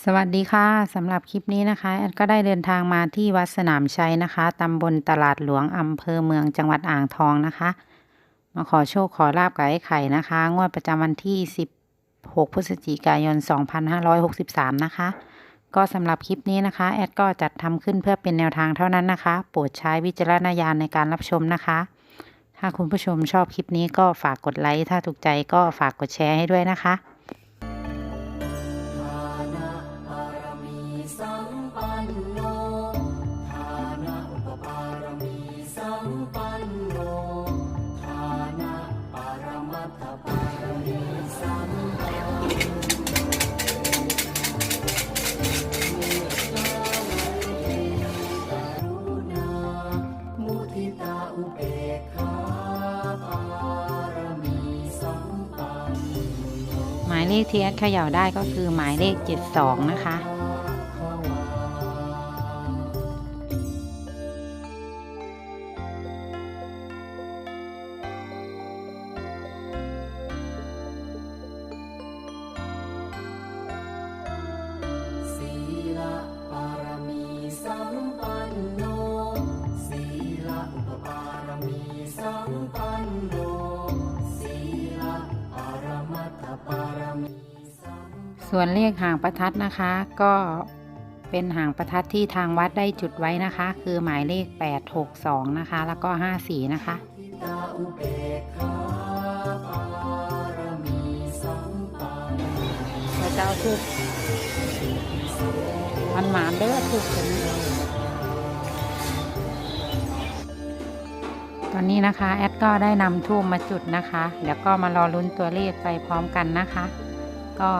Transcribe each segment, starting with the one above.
สวัสดีค่ะสำหรับคลิปนี้นะคะแอดก็ได้เดินทางมาที่วัดสนามชัยนะคะตำบลตลาดหลวงอำเภอเมืองจังหวัดอ่างทองนะคะ มาขอโชคขอลาบกับไอ้ไข่นะคะ งวดประจำวันที่ 16 พฤศจิกายน 2563 นะคะ ก็สำหรับคลิปนี้นะคะ แอดก็จัดทำขึ้นเพื่อเป็นแนวทางเท่านั้นนะคะ โปรดใช้วิจารณญาณในการรับชมนะคะ ถ้าคุณผู้ชมชอบคลิปนี้ก็ฝากกดไลค์ถ้าถูกใจก็ฝากกดแชร์ให้ด้วยนะคะ เลขที่แอดเขย่าได้ก็คือหมายเลข 72 นะคะ ส่วนเลขหางประทัดนะคะ ก็เป็นหางประทัดที่ทางวัดได้จุดไว้นะคะ คือหมายเลข 862 นะคะ แล้วก็ 54 นะคะทิตาอุเบกขาปารมีสัมปันโนพระเจ้าทุกมันหมานเด้อทุกคนตอนนี้นะคะแอดก็ได้นำทูบมาจุดนะคะ เดี๋ยวก็มารอลุ้นตัวเลขไปพร้อมกันนะคะ ก็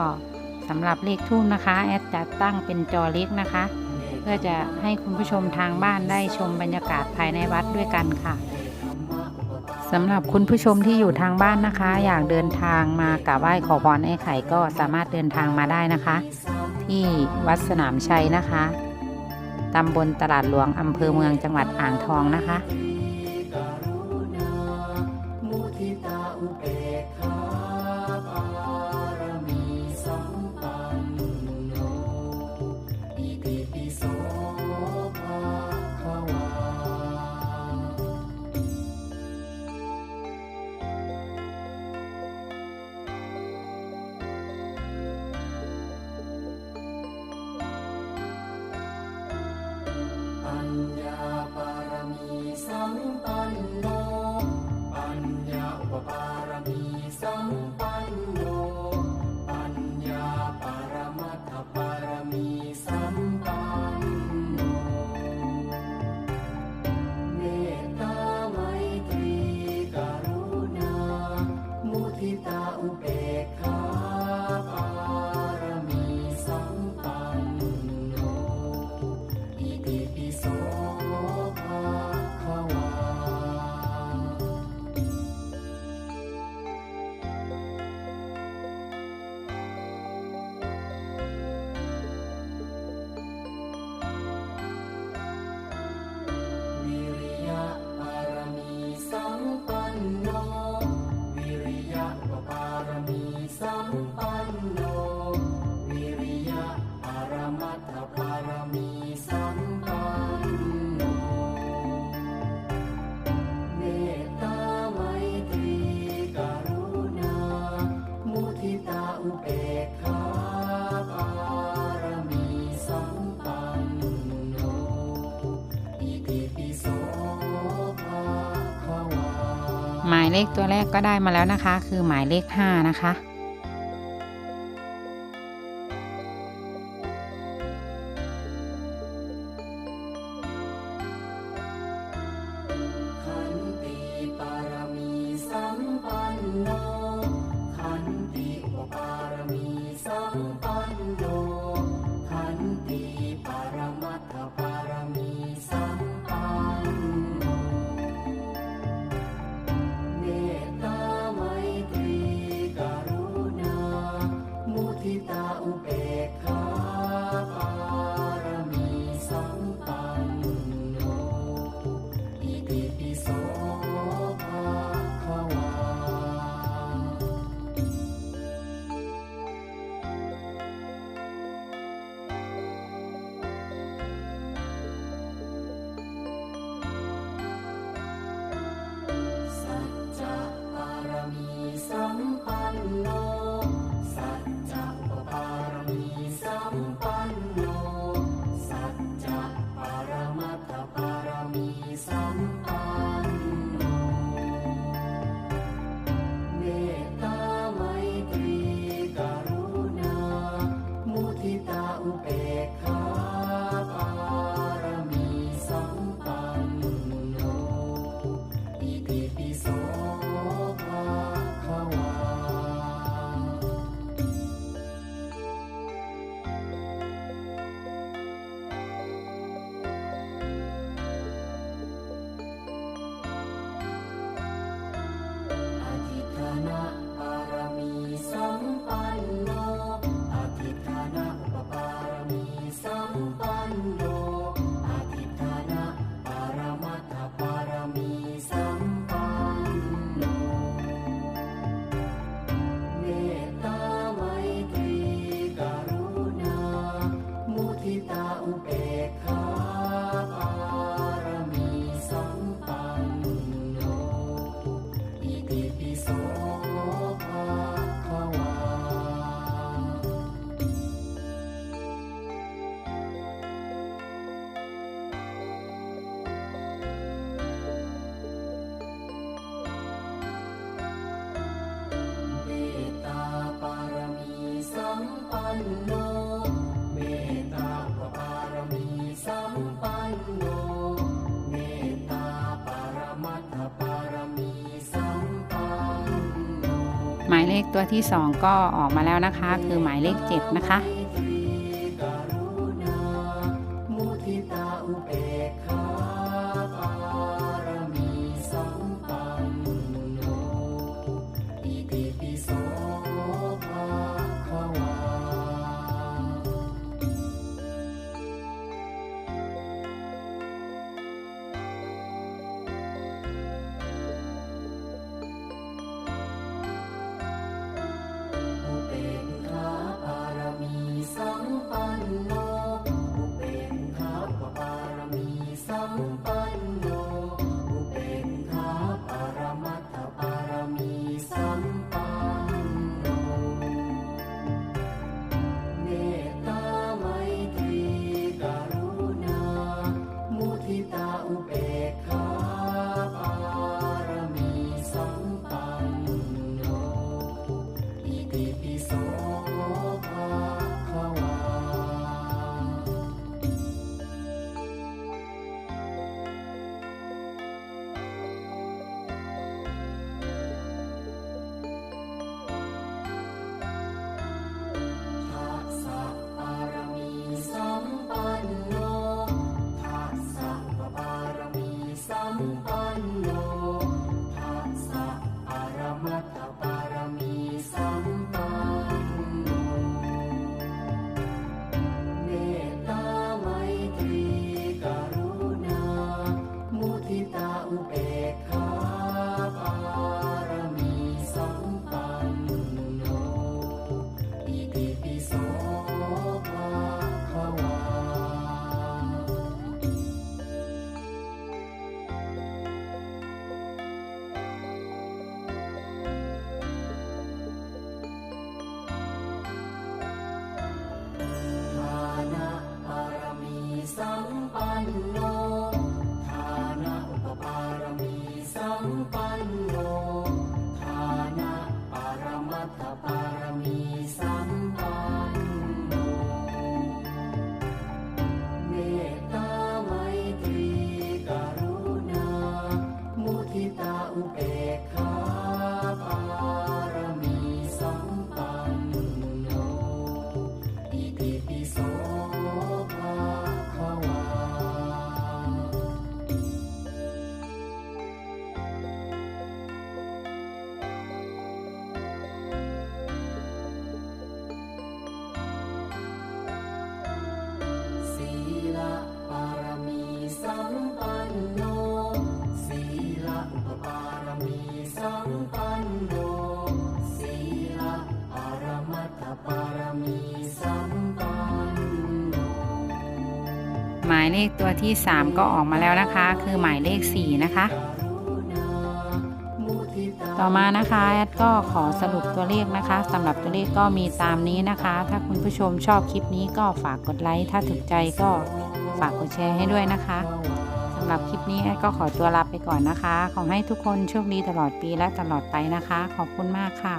สำหรับเลขทูบนะคะ แอดจะตั้งเป็นจอเล็กนะคะ เพื่อจะให้คุณผู้ชมทางบ้านได้ชมบรรยากาศภายในวัดด้วยกันค่ะสำหรับคุณผู้ชมที่อยู่ทางบ้านนะคะ อยากเดินทางมากราบไหว้ขอพรไอ้ไข่ก็สามารถเดินทางมาได้นะคะ ที่วัดสนามชัยนะคะตำบลตลาดหลวงอำเภอเมืองจังหวัดอ่างทองนะคะายเลขตัวแรกก็ได้มาแล้วนะคะ คือหมายเลข 5 นะคะ หมายเลขตัวที่ 2 ก็ออกมาแล้วนะคะ คือหมายเลข 7 นะคะ เลขตัวที่ 3 ก็ออกมาแล้วนะคะ คือหมายเลข 4 นะคะ ต่อมานะคะแอดก็ขอสรุปตัวเลขนะคะสำหรับตัวเลขก็มีตามนี้นะคะ ถ้าคุณผู้ชมชอบคลิปนี้ก็ฝากกดไลค์ถ้าถูกใจก็ฝากกดแชร์ให้ด้วยนะคะสำหรับคลิปนี้แอดก็ขอตัวลาไปก่อนนะคะ ขอให้ทุกคนโชคดีตลอดปีและตลอดไปนะคะ ขอบคุณมากค่ะ